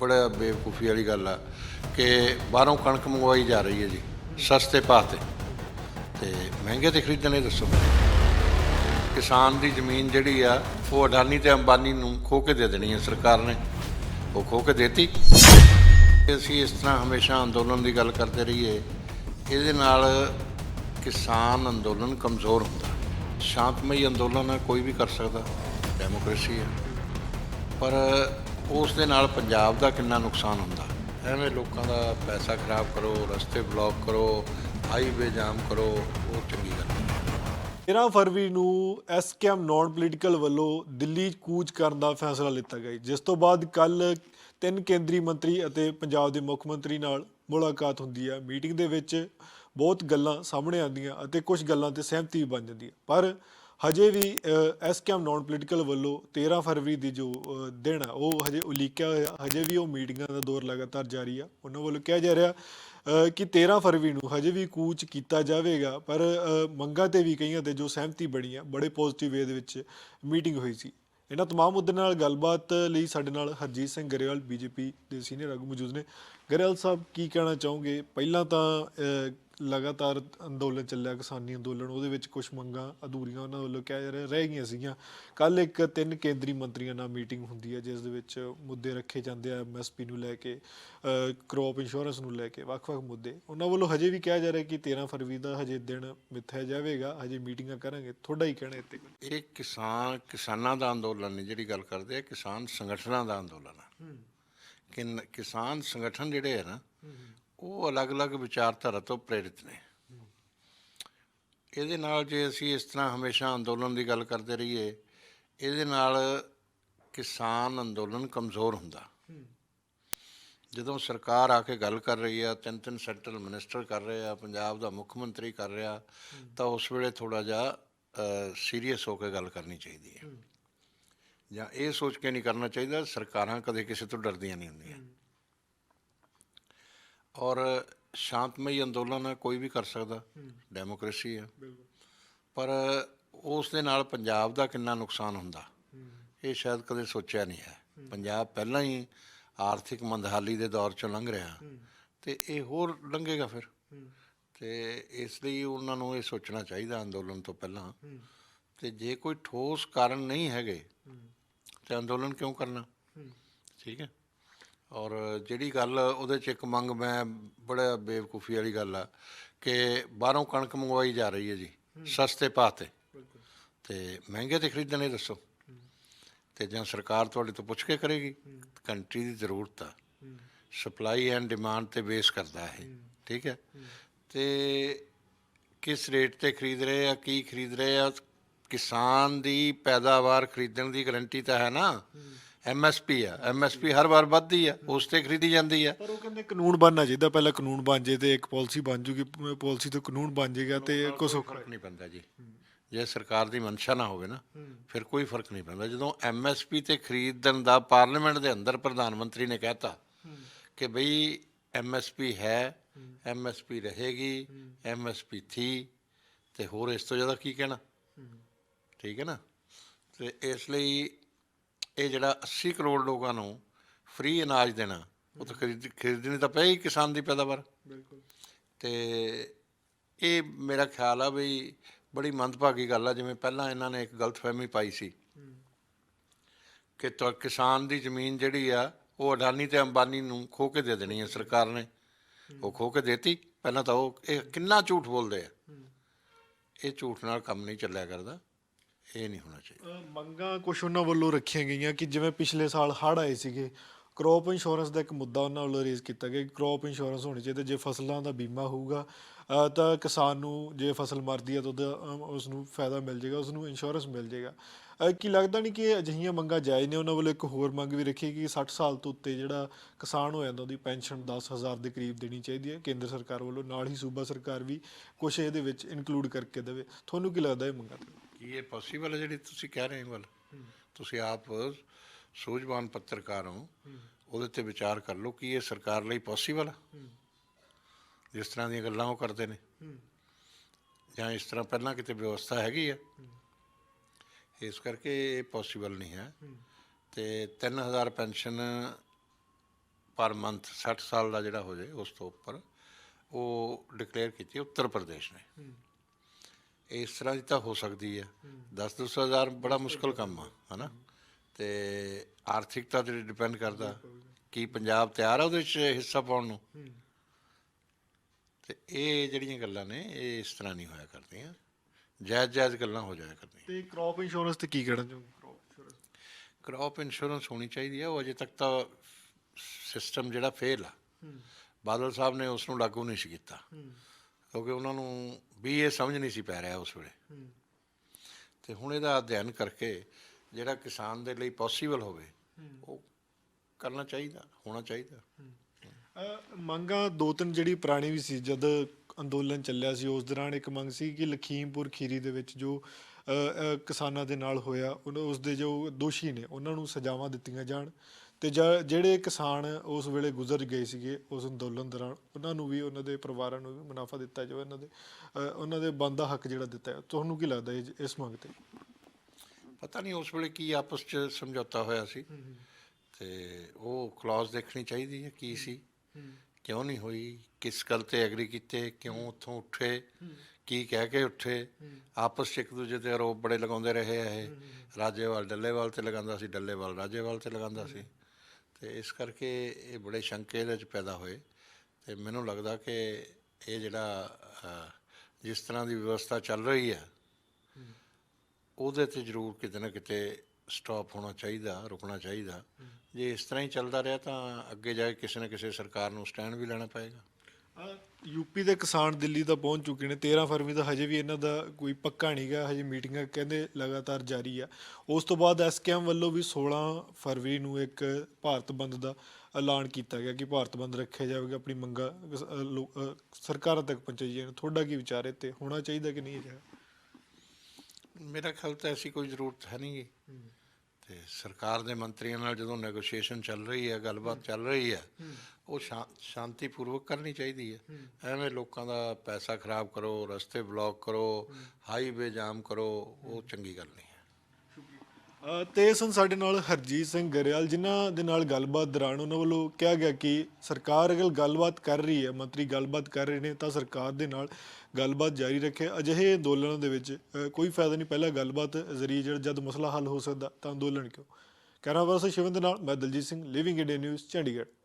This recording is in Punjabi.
ਬੜਾ ਬੇਵਕੂਫੀ ਵਾਲੀ ਗੱਲ ਆ ਕਿ ਬਾਹਰੋਂ ਕਣਕ ਮੰਗਵਾਈ ਜਾ ਰਹੀ ਹੈ ਜੀ, ਸਸਤੇ ਭਾਅ ਤੇ। ਤੇ ਮਹਿੰਗੇ ਤੇ ਖਰੀਦਣੇ ਦੱਸੋ। ਕਿਸਾਨ ਦੀ ਜ਼ਮੀਨ ਜਿਹੜੀ ਆ, ਉਹ ਅਡਾਨੀ ਤੇ ਅੰਬਾਨੀ ਨੂੰ ਖੋ ਕੇ ਦੇ ਦੇਣੀ ਹੈ ਸਰਕਾਰ ਨੇ। ਉਹ ਖੋ ਕੇ ਦੇਤੀ। ਅਸੀਂ ਇਸ ਤਰ੍ਹਾਂ ਹਮੇਸ਼ਾ ਅੰਦੋਲਨ ਦੀ ਗੱਲ ਕਰਦੇ ਰਹੀਏ। ਇਹਦੇ ਨਾਲ ਕਿਸਾਨ ਅੰਦੋਲਨ ਕਮਜ਼ੋਰ ਹੁੰਦਾ। ਸ਼ਾਂਤਮਈ ਅੰਦੋਲਨ ਹੈ ਕੋਈ ਵੀ ਕਰ ਸਕਦਾ। ਡੈਮੋਕ੍ਰੇਸੀ ਹੈ ਪਰ ਉਸ ਦੇ ਨਾਲ ਪੰਜਾਬ ਦਾ ਕਿੰਨਾ ਨੁਕਸਾਨ ਹੁੰਦਾ? ਐਵੇਂ ਲੋਕਾਂ ਦਾ ਪੈਸਾ ਖਰਾਬ ਕਰੋ, ਰਸਤੇ ਬਲੌਕ ਕਰੋ ਹਾਈਵੇ ਜਾਮ ਕਰੋ, ਉਹ ਚੰਗੀ ਗੱਲ ਨਹੀਂ। 13 ਫਰਵਰੀ ਨੂੰ ਐਸਕੇਐਮ ਨਾਨ ਪੋਲੀਟੀਕਲ ਵੱਲੋਂ ਦਿੱਲੀ ਕੂਚ ਕਰਨ ਦਾ ਫੈਸਲਾ ਲਿੱਤਾ ਗਿਆ ਜਿਸ ਤੋਂ ਬਾਅਦ ਕੱਲ ਤਿੰਨ ਕੇਂਦਰੀ ਮੰਤਰੀ ਅਤੇ ਪੰਜਾਬ ਦੇ ਮੁੱਖ ਮੰਤਰੀ ਨਾਲ ਮੁਲਾਕਾਤ ਹੁੰਦੀ ਹੈ। ਮੀਟਿੰਗ ਦੇ ਵਿੱਚ ਬਹੁਤ ਗੱਲਾਂ ਸਾਹਮਣੇ ਆਉਂਦੀਆਂ ਅਤੇ ਕੁਝ ਗੱਲਾਂ ਤੇ ਸਹਿਮਤੀ ਵੀ ਬਣ ਜਾਂਦੀ ਹੈ। ਪਰ ਹਜੇ ਵੀ ਐਸਕੇਐਮ ਨਾਨ ਪੋਲੀਟੀਕਲ ਵੱਲੋਂ 13 ਫਰਵਰੀ ਦੀ ਜੋ ਦਿਨ ਆ, ਉਹ ਹਜੇ ਉਲੀਕਿਆ ਹੋਇਆ। ਹਜੇ ਵੀ ਉਹ ਮੀਟਿੰਗਾਂ ਦਾ ਦੌਰ ਲਗਾਤਾਰ ਜਾਰੀ ਆ। ਉਹਨਾਂ ਵੱਲੋਂ ਕਿਹਾ ਜਾ ਰਿਹਾ ਕਿ 13 ਫਰਵਰੀ ਨੂੰ ਹਜੇ ਵੀ ਕੂਚ ਕੀਤਾ ਜਾਵੇਗਾ, ਪਰ ਮੰਗਾਂ ਤੇ ਵੀ ਕਈਆਂ ਤੇ ਜੋ ਸਹਿਮਤੀ ਬਣੀ ਆ, ਬੜੇ ਪੋਜ਼ਿਟਿਵ ਵੇ ਦੇ ਵਿੱਚ ਮੀਟਿੰਗ ਹੋਈ ਸੀ। ਇਹਨਾਂ ਤਮਾਮ ਮੁੱਦਿਆਂ ਨਾਲ ਗੱਲਬਾਤ ਲਈ ਸਾਡੇ ਨਾਲ ਹਰਜੀਤ ਸਿੰਘ ਗਰੇਵਾਲ, ਬੀਜੇਪੀ ਦੇ ਸੀਨੀਅਰ ਆਗੂ ਮੌਜੂਦ ਨੇ। ਗਰੇਵਾਲ ਸਾਹਿਬ, ਕੀ ਕਹਿਣਾ ਚਾਹੋਗੇ? ਪਹਿਲਾਂ ਤਾਂ ਲਗਾਤਾਰ ਅੰਦੋਲਨ ਚੱਲਿਆ ਕਿਸਾਨੀ ਅੰਦੋਲਨ ਉਹਦੇ ਵਿੱਚ ਕੁਝ ਮੰਗਾਂ ਅਧੂਰੀਆਂ ਉਹਨਾਂ ਵੱਲੋਂ ਕਿਹਾ ਜਾ ਰਿਹਾ ਰਹਿ ਗਈਆਂ ਸੀਗੀਆਂ। ਕੱਲ ਇੱਕ ਤਿੰਨ ਕੇਂਦਰੀ ਮੰਤਰੀਆਂ ਨਾਲ ਮੀਟਿੰਗ ਹੁੰਦੀ ਹੈ ਜਿਸ ਦੇ ਵਿੱਚ ਮੁੱਦੇ ਰੱਖੇ ਜਾਂਦੇ ਆ ਐਮਐਸਪੀ ਨੂੰ ਲੈ ਕੇ ਕ੍ਰੌਪ ਇੰਸ਼ੋਰੈਂਸ ਨੂੰ ਲੈ ਕੇ ਵੱਖ-ਵੱਖ ਮੁੱਦੇ। ਉਹਨਾਂ ਵੱਲੋਂ ਹਜੇ ਵੀ ਕਿਹਾ ਜਾ ਰਿਹਾ ਕਿ 13 ਫਰਵਰੀ ਦਾ ਹਜੇ ਦਿਨ ਮਿੱਥਿਆ ਜਾਵੇਗਾ ਹਜੇ ਮੀਟਿੰਗਾਂ ਕਰਾਂਗੇ। ਤੁਹਾਡਾ ਹੀ ਕਹਿਣਾ ਇੱਥੇ? ਇਹ ਕਿਸਾਨ ਕਿਸਾਨਾਂ ਦਾ ਅੰਦੋਲਨ ਨਹੀਂ ਜਿਹੜੀ ਗੱਲ ਕਰਦੇ ਆ ਕਿਸਾਨ ਸੰਗਠਨਾਂ ਦਾ ਅੰਦੋਲਨ ਆ। ਕਿ ਕਿਸਾਨ ਸੰਗਠਨ ਜਿਹੜੇ ਆ ਨਾ ਉਹ ਅਲੱਗ-ਅਲੱਗ ਵਿਚਾਰਧਾਰਾ ਤੋਂ ਪ੍ਰੇਰਿਤ ਨੇ। ਇਹਦੇ ਨਾਲ ਜੇ ਅਸੀਂ ਇਸ ਤਰ੍ਹਾਂ ਹਮੇਸ਼ਾ ਅੰਦੋਲਨ ਦੀ ਗੱਲ ਕਰਦੇ ਰਹੀਏ, ਇਹਦੇ ਨਾਲ ਕਿਸਾਨ ਅੰਦੋਲਨ ਕਮਜ਼ੋਰ ਹੁੰਦਾ। ਜਦੋਂ ਸਰਕਾਰ ਆ ਕੇ ਗੱਲ ਕਰ ਰਹੀ ਆ ਤਿੰਨ ਤਿੰਨ ਸੈਂਟਰਲ ਮਿਨਿਸਟਰ ਕਰ ਰਹੇ ਆ, ਪੰਜਾਬ ਦਾ ਮੁੱਖ ਮੰਤਰੀ ਕਰ ਰਿਹਾ, ਤਾਂ ਉਸ ਵੇਲੇ ਥੋੜਾ ਜਿਹਾ ਸੀਰੀਅਸ ਹੋ ਕੇ ਗੱਲ ਕਰਨੀ ਚਾਹੀਦੀ ਹੈ। ਜਾਂ ਇਹ ਸੋਚ ਕੇ ਨਹੀਂ ਕਰਨਾ ਚਾਹੀਦਾ, ਸਰਕਾਰਾਂ ਕਦੇ ਕਿਸੇ ਤੋਂ ਡਰਦੀਆਂ ਨਹੀਂ ਹੁੰਦੀਆਂ। ਔਰ ਸ਼ਾਂਤਮਈ ਅੰਦੋਲਨ ਹੈ ਕੋਈ ਵੀ ਕਰ ਸਕਦਾ, ਡੈਮੋਕ੍ਰੇਸੀ ਹੈ। ਪਰ ਉਸ ਦੇ ਨਾਲ ਪੰਜਾਬ ਦਾ ਕਿੰਨਾ ਨੁਕਸਾਨ ਹੁੰਦਾ, ਇਹ ਸ਼ਾਇਦ ਕਦੇ ਸੋਚਿਆ ਨਹੀਂ ਹੈ। ਪੰਜਾਬ ਪਹਿਲਾਂ ਹੀ ਆਰਥਿਕ ਮੰਦਹਾਲੀ ਦੇ ਦੌਰ ਚੋਂ ਲੰਘ ਰਿਹਾ, ਤੇ ਇਹ ਹੋਰ ਲੰਘੇਗਾ ਫਿਰ। ਤੇ ਇਸ ਲਈ ਉਹਨਾਂ ਨੂੰ ਇਹ ਸੋਚਣਾ ਚਾਹੀਦਾ ਅੰਦੋਲਨ ਤੋਂ ਪਹਿਲਾਂ। ਤੇ ਜੇ ਕੋਈ ਠੋਸ ਕਾਰਨ ਨਹੀਂ ਹੈਗੇ, ਤੇ ਅੰਦੋਲਨ ਕਿਉਂ ਕਰਨਾ? ਠੀਕ ਹੈ। ਔਰ ਜਿਹੜੀ ਗੱਲ ਉਹਦੇ ਚ ਇੱਕ ਮੰਗ ਮੈਂ ਬੜਾ ਬੇਵਕੂਫੀ ਵਾਲੀ ਗੱਲ ਆ ਕਿ ਬਾਹਰੋਂ ਕਣਕ ਮੰਗਵਾਈ ਜਾ ਰਹੀ ਹੈ ਜੀ ਸਸਤੇ ਭਾਅ ਤੇ। ਤੇ ਮਹਿੰਗੇ ਤੇ ਖਰੀਦਣੇ ਦੱਸੋ। ਤੇ ਜਾਂ ਸਰਕਾਰ ਤੁਹਾਡੇ ਤੋਂ ਪੁੱਛ ਕੇ ਕਰੇਗੀ? ਕੰਟਰੀ ਦੀ ਜ਼ਰੂਰਤ ਆ। ਸਪਲਾਈ ਐਂਡ ਡਿਮਾਂਡ ਤੇ ਬੇਸ ਕਰਦਾ ਹੈ। ਠੀਕ ਹੈ? ਤੇ ਕਿਸ ਰੇਟ ਤੇ ਖਰੀਦ ਰਹੇ ਆ ਕੀ ਖਰੀਦ ਰਹੇ ਆ? ਕਿਸਾਨ ਦੀ ਪੈਦਾਵਾਰ ਖਰੀਦਣ ਦੀ ਗਾਰੰਟੀ ਤਾਂ ਹੈ ਨਾ। ਐਮਐਸਪੀ ਆ ਐਮਐਸਪੀ ਹਰ ਵਾਰ ਵੱਧਦੀ ਆ ਉਸ ਤੇ ਖਰੀਦੀ ਜਾਂਦੀ ਆ। ਪਰ ਉਹ ਕਹਿੰਦੇ ਕਾਨੂੰਨ ਬਣਨਾ ਚਾਹੀਦਾ ਪਹਿਲਾਂ ਕਾਨੂੰਨ ਬਣ ਜੇ ਤੇ ਇੱਕ ਪਾਲਿਸੀ ਬਣ ਜੂਗੀ ਪਾਲਿਸੀ ਤੋਂ ਕਾਨੂੰਨ ਬਣ ਜਾਏਗਾ ਤੇ ਕੁਝ ਫ਼ਰਕ ਨਹੀਂ। ਪੈਂਦਾ ਜੀ। ਜੇ ਸਰਕਾਰ ਦੀ ਮਨਸ਼ਾ ਨਾ ਹੋਵੇ ਨਾ ਫਿਰ ਕੋਈ ਫ਼ਰਕ ਨਹੀਂ ਪੈਂਦਾ। ਜਦੋਂ ਐਮਐਸਪੀ ਤੇ ਖਰੀਦਣ ਦਾ ਪਾਰਲੀਮੈਂਟ ਦੇ ਅੰਦਰ ਪ੍ਰਧਾਨ ਮੰਤਰੀ ਨੇ ਕਹਿਤਾ ਕਿ ਬਈ ਐਮਐਸਪੀ ਹੈ ਐਮਐਸਪੀ ਰਹੇਗੀ ਐਮਐਸਪੀ ਥੀ ਤੇ ਹੋਰ ਇਸ ਤੋਂ ਜ਼ਿਆਦਾ ਕੀ ਕਹਿਣਾ? ਠੀਕ ਹੈ ਨਾ? ਤੇ ਇਸ ਲਈ ਇਹ ਜਿਹੜਾ 80 ਕਰੋੜ ਲੋਕਾਂ ਨੂੰ ਫ੍ਰੀ ਅਨਾਜ ਦੇਣਾ ਉਹ ਤਾਂ ਖਰੀਦ ਖਰੀਦਣੀ ਤਾਂ ਪਈ ਕਿਸਾਨ ਦੀ ਪੈਦਾਵਾਰ। ਬਿਲਕੁਲ। ਤੇ ਇਹ ਮੇਰਾ ਖਿਆਲ ਆ ਵੀ ਬੜੀ ਮੰਦਭਾਗੀ ਗੱਲ ਆ ਜਿਵੇਂ ਪਹਿਲਾਂ ਇਹਨਾਂ ਨੇ ਇੱਕ ਗਲਤਫਹਿਮੀ ਪਾਈ ਸੀ। ਕਿ ਤੁਹਾ ਕਿਸਾਨ ਦੀ ਜ਼ਮੀਨ ਜਿਹੜੀ ਆ ਉਹ ਅਡਾਨੀ ਤੇ ਅੰਬਾਨੀ ਨੂੰ ਖੋ ਕੇ ਦੇ ਦੇਣੀ ਹੈ ਸਰਕਾਰ ਨੇ। ਉਹ ਖੋ ਕੇ ਦੇਤੀ ਪਹਿਲਾਂ ਤਾਂ ਉਹ ਇਹ ਕਿੰਨਾ ਝੂਠ ਬੋਲਦੇ ਆ। ਇਹ ਝੂਠ ਨਾਲ ਕੰਮ ਨਹੀਂ ਚੱਲਿਆ ਕਰਦਾ। ਇਹ ਨਹੀਂ ਹੋਣਾ ਚਾਹੀਦਾ। ਮੰਗਾਂ ਕੁਝ ਉਹਨਾਂ ਵੱਲੋਂ ਰੱਖੀਆਂ ਗਈਆਂ ਕਿ ਜਿਵੇਂ ਪਿਛਲੇ ਸਾਲ ਹੜ੍ਹ ਆਏ ਸੀਗੇ ਕ੍ਰੌਪ ਇੰਸ਼ੋਰੈਂਸ ਦਾ ਇੱਕ ਮੁੱਦਾ ਉਹਨਾਂ ਵੱਲੋਂ ਰੇਜ਼ ਕੀਤਾ ਗਿਆ ਕਿ ਕ੍ਰੌਪ ਇੰਸ਼ੋਰੈਂਸ ਹੋਣੀ ਚਾਹੀਦੀ ਜੇ ਫਸਲਾਂ ਦਾ ਬੀਮਾ ਹੋਊਗਾ ਅ, ਤਾਂ ਕਿਸਾਨ ਨੂੰ ਜੇ ਫਸਲ ਮਰਦੀ ਹੈ ਤਾਂ ਉਹਦਾ ਅ, ਉਸ ਨੂੰ ਫਾਇਦਾ ਮਿਲ ਜਾਏਗਾ ਉਸ ਨੂੰ ਇੰਸ਼ੋਰੈਂਸ ਮਿਲ ਜਾਏਗਾ। ਅ, ਕੀ ਲੱਗਦਾ ਨਹੀਂ ਕਿ ਅਜਿਹੀਆਂ ਮੰਗਾਂ ਜਾਇਜ਼ ਨੇ? ਉਹਨਾਂ ਵੱਲੋਂ ਇੱਕ ਹੋਰ ਮੰਗ ਵੀ ਰੱਖੀ ਕਿ 60 ਸਾਲ ਤੋਂ ਉੱਤੇ ਜਿਹੜਾ ਕਿਸਾਨ ਹੋ ਜਾਂਦਾ ਉਹਦੀ ਪੈਨਸ਼ਨ 10000 ਦੇ ਕਰੀਬ ਦੇਣੀ ਚਾਹੀਦੀ ਹੈ। ਕੇਂਦਰ ਸਰਕਾਰ ਵੱਲੋਂ ਨਾਲ ਹੀ ਸੂਬਾ ਸਰਕਾਰ ਵੀ ਕੁਝ ਇਹਦੇ ਵਿੱਚ ਇਨਕਲੂਡ ਕਰਕੇ ਦੇਵੇ। ਤੁਹਾਨੂੰ ਕੀ ਲੱਗਦਾ ਇਹ ਮੰਗਾਂ ਤੇ? ਕੀ ਇਹ ਪੋਸੀਬਲ ਹੈ ਜਿਹੜੀ ਤੁਸੀਂ ਕਹਿ ਰਹੇ ਹੋ ਗੱਲ? ਤੁਸੀਂ ਆਪ ਸੂਝਵਾਨ ਪੱਤਰਕਾਰ ਹੋ। ਉਹਦੇ ਤੇ ਵਿਚਾਰ ਕਰ ਲਓ ਕਿ ਇਹ ਸਰਕਾਰ ਲਈ ਪੋਸੀਬਲ ਹੈ ਜਿਸ ਤਰ੍ਹਾਂ ਦੀਆਂ ਗੱਲਾਂ ਉਹ ਕਰਦੇ ਨੇ। ਜਾਂ ਇਸ ਤਰ੍ਹਾਂ ਪਹਿਲਾਂ ਕਿਤੇ ਵਿਵਸਥਾ ਹੈਗੀ ਆ? ਇਸ ਕਰਕੇ ਇਹ ਪੋਸੀਬਲ ਨਹੀਂ ਹੈ। ਤੇ 3000 ਪੈਨਸ਼ਨ ਪਰ ਮੰਥ 60 ਸਾਲ ਦਾ ਜਿਹੜਾ ਹੋ ਜਾਏ, ਉਸ ਤੋਂ ਉੱਪਰ ਉਹ ਡਿਕਲੇਅਰ ਕੀਤੀ ਉੱਤਰ ਪ੍ਰਦੇਸ਼ ਨੇ। ਇਸ ਤਰ੍ਹਾਂ ਦੀ ਤਾਂ ਹੋ ਸਕਦੀ ਹੈ। 10 ਦਸ ਹਜ਼ਾਰ ਬੜਾ ਮੁਸ਼ਕਲ ਕੰਮ ਆ ਹਨਾ? ਤੇ ਆਰਥਿਕਤਾ ਤੇ ਡਿਪੈਂਡ ਕਰਦਾ। ਕੀ ਪੰਜਾਬ ਤਿਆਰ ਆ ਉਹਦੇ ਵਿੱਚ ਹਿੱਸਾ ਪਾਉਣ ਨੂੰ? ਤੇ ਇਹ ਜਿਹੜੀਆਂ ਗੱਲਾਂ ਨੇ ਇਹ ਇਸ ਤਰ੍ਹਾਂ ਨਹੀਂ ਹੋਇਆ ਕਰਦੀਆਂ। ਜਾਇਜ਼ ਜਾਇਜ਼ ਗੱਲਾਂ ਹੋ ਜਾਇਆ ਕਰਦੀਆਂ। ਤੇ ਕ੍ਰੌਪ ਇੰਸ਼ੋਰੈਂਸ ਤੇ ਕੀ ਕਹਿਣਾ ਇੰਸ਼ੋਰੈਂਸ ਕ੍ਰੌਪ ਇੰਸ਼ੋਰੈਂਸ ਹੋਣੀ ਚਾਹੀਦੀ ਹੈ ਉਹ ਅਜੇ ਤੱਕ ਤਾਂ ਸਿਸਟਮ ਜਿਹੜਾ ਫੇਲ ਆ। ਬਾਦਲ ਸਾਹਿਬ ਨੇ ਉਸ ਨੂੰ ਲਾਗੂ ਨਹੀਂ ਸੀ ਕੀਤਾ। ਕਿਉਂਕਿ ਉਹਨਾਂ ਨੂੰ ਵੀ ਇਹ ਸਮਝ ਨਹੀਂ ਸੀ ਪੈ ਰਿਹਾ ਉਸ ਵੇਲੇ। ਤੇ ਹੁਣ ਇਹਦਾ ਅਧਿਐਨ ਕਰਕੇ ਜਿਹੜਾ ਕਿਸਾਨ ਦੇ ਲਈ ਪੋਸੀਬਲ ਹੋਵੇ ਉਹ ਕਰਨਾ ਚਾਹੀਦਾ ਹੋਣਾ ਚਾਹੀਦਾ। ਮੰਗਾਂ ਦੋ ਤਿੰਨ ਜਿਹੜੀ ਪੁਰਾਣੀ ਵੀ ਸੀ ਜਦ ਅੰਦੋਲਨ ਚੱਲਿਆ ਸੀ ਉਸ ਦੌਰਾਨ ਇੱਕ ਮੰਗ ਸੀ ਕਿ ਲਖੀਮਪੁਰ ਖੀਰੀ ਦੇ ਵਿੱਚ ਜੋ ਕਿਸਾਨਾਂ ਦੇ ਨਾਲ ਹੋਇਆ ਉਸ ਦੇ ਜੋ ਦੋਸ਼ੀ ਨੇ ਉਹਨਾਂ ਨੂੰ ਸਜ਼ਾਵਾਂ ਦਿੱਤੀਆਂ ਜਾਣ। ਤੇ ਜ- ਜਿਹੜੇ ਕਿਸਾਨ ਉਸ ਵੇਲੇ ਗੁਜ਼ਰ ਗਏ ਸੀਗੇ ਉਸ ਅੰਦੋਲਨ ਦੌਰਾਨ ਉਹਨਾਂ ਨੂੰ ਵੀ ਉਹਨਾਂ ਦੇ ਪਰਿਵਾਰਾਂ ਨੂੰ ਵੀ ਮੁਨਾਫਾ ਦਿੱਤਾ ਜਾਵੇ ਉਹਨਾਂ ਦੇ ਅ, ਉਹਨਾਂ ਦੇ ਬੰਦਾ ਹੱਕ ਜਿਹੜਾ ਦਿੱਤਾ ਹੈ ਤੁਹਾਨੂੰ ਕੀ ਲੱਗਦਾ ਇਹ- ਇਸ ਮੰਗ ਤੇ? ਪਤਾ ਨਹੀਂ ਉਸ ਵੇਲੇ ਕੀ ਆਪਸ 'ਚ ਸਮਝੌਤਾ ਹੋਇਆ ਸੀ। ਤੇ ਉਹ ਕਲੌਜ਼ ਦੇਖਣੀ ਚਾਹੀਦੀ ਹੈ ਕੀ ਸੀ। ਕਿਉਂ ਨਹੀਂ ਹੋਈ? ਕਿਸ ਗੱਲ ਤੇ ਐਗਰੀ ਕੀਤੇ? ਕਿਉਂ ਉੱਥੋਂ ਉੱਠੇ? ਕੀ ਕਹਿ ਕੇ ਉੱਠੇ? ਆਪਸ 'ਚ ਇੱਕ ਦੂਜੇ ਤੇ ਆਰੋਪ ਬੜੇ ਲਗਾਉਂਦੇ ਰਹੇ ਆ ਇਹ। ਰਾਜੇਵਾਲ ਡੱਲੇਵਾਲ ਤੇ ਲਗਾਉਂਦਾ ਸੀ ਡੱਲੇਵਾਲ ਰਾਜੇਵਾਲ ਤੇ ਲਗਾਉਂਦਾ ਸੀ। ਤੇ ਇਸ ਕਰਕੇ ਇਹ ਬੜੇ ਸ਼ੰਕੇ ਇਹਦੇ 'ਚ ਪੈਦਾ ਹੋਏ ਤੇ ਮੈਨੂੰ ਲੱਗਦਾ ਕਿ ਇਹ ਜਿਹੜਾ ਜਿਸ ਤਰ੍ਹਾਂ ਦੀ ਵਿਵਸਥਾ ਚੱਲ ਰਹੀ ਹੈ, ਉਹਦੇ ਤੇ ਜ਼ਰੂਰ ਕਿਤੇ ਨਾ ਕਿਤੇ ਸਟਾਪ ਹੋਣਾ ਚਾਹੀਦਾ, ਰੁਕਣਾ ਚਾਹੀਦਾ। ਜੇ ਇਸ ਤਰ੍ਹਾਂ ਹੀ ਚੱਲਦਾ ਰਿਹਾ ਤਾਂ ਅੱਗੇ ਜਾ ਕੇ ਕਿਸੇ ਨਾ ਕਿਸੇ ਸਰਕਾਰ ਨੂੰ ਸਟੈਂਡ ਵੀ ਲੈਣਾ ਪਏਗਾ। ਯੂਪੀ ਦੇ ਕਿਸਾਨ ਦਿੱਲੀ ਤਾਂ ਪਹੁੰਚ ਚੁੱਕੇ ਨੇ। 13 ਫਰਵਰੀ ਦਾ ਹਜੇ ਵੀ ਇਹਨਾਂ ਦਾ ਕੋਈ ਪੱਕਾ ਨਹੀਂਗਾ ਹਜੇ ਮੀਟਿੰਗਾਂ ਕਹਿੰਦੇ ਲਗਾਤਾਰ ਜਾਰੀ ਆ। ਉਸ ਤੋਂ ਬਾਅਦ ਐਸਕੇਐਮ ਵੱਲੋਂ ਵੀ 16 ਫਰਵਰੀ ਨੂੰ ਇੱਕ ਭਾਰਤ ਬੰਦ ਦਾ ਐਲਾਨ ਕੀਤਾ ਗਿਆ ਕਿ ਭਾਰਤ ਬੰਦ ਰੱਖਿਆ ਜਾਵੇਗਾ। ਆਪਣੀ ਮੰਗਾਂ ਸਰਕਾਰਾਂ ਤੱਕ ਪਹੁੰਚਾਈਆਂ ਜਾਣ। ਤੁਹਾਡਾ ਕੀ ਵਿਚਾਰ ਹੈ? ਤੇ ਹੋਣਾ ਚਾਹੀਦਾ ਕਿ ਨਹੀਂ ਅਜਿਹਾ ਮੇਰਾ ਖਿਆਲ ਤਾਂ ਐਸੀ ਕੋਈ ਜ਼ਰੂਰਤ ਹੈ ਨਹੀਂ ਤੇ ਸਰਕਾਰ ਦੇ ਮੰਤਰੀਆਂ ਨਾਲ ਜਦੋਂ ਨੈਗੋਸ਼ੀਏਸ਼ਨ ਚੱਲ ਰਹੀ ਹੈ ਗੱਲਬਾਤ ਚੱਲ ਰਹੀ ਹੈ ਉਹ ਸ਼ਾਂਤੀਪੂਰਵਕ ਕਰਨੀ ਚਾਹੀਦੀ ਹੈ। ਐਵੇਂ ਲੋਕਾਂ ਦਾ ਪੈਸਾ ਖਰਾਬ ਕਰੋ ਰਸਤੇ ਬਲੌਕ ਕਰੋ ਹਾਈਵੇ ਜਾਮ ਕਰੋ ਉਹ ਚੰਗੀ ਗੱਲ ਨਹੀਂ। ਹੈ ਅ, ਸਨ ਸਾਡੇ ਨਾਲ ਹਰਜੀਤ ਸਿੰਘ ਗਰੇਵਾਲ ਜਿਨ੍ਹਾਂ ਦੇ ਨਾਲ ਗੱਲਬਾਤ ਦੌਰਾਨ ਉਹਨਾਂ ਵੱਲੋਂ ਕਿਹਾ ਗਿਆ ਕਿ ਸਰਕਾਰ ਅਗਰ ਗੱਲਬਾਤ ਕਰ ਰਹੀ ਹੈ ਮੰਤਰੀ ਗੱਲਬਾਤ ਕਰ ਰਹੇ ਨੇ ਤਾਂ ਸਰਕਾਰ ਦੇ ਨਾਲ ਗੱਲਬਾਤ ਜਾਰੀ ਰੱਖੇ। ਅਜਿਹੇ ਅੰਦੋਲਨਾਂ ਦੇ ਵਿੱਚ ਅ, ਕੋਈ ਫਾਇਦਾ ਨਹੀਂ ਪਹਿਲਾਂ ਗੱਲਬਾਤ ਜ਼ਰੀਏ ਜਿਹੜਾ ਜਦ ਮਸਲਾ ਹੱਲ ਹੋ ਸਕਦਾ ਤਾਂ ਅੰਦੋਲਨ ਕਿਉਂ? ਕੈਮਰਾ ਪਰਸਨ ਸ਼ਿਵਨ ਦੇ ਨਾਲ ਮੈਂ Daljit Singh Living India News Chandigarh.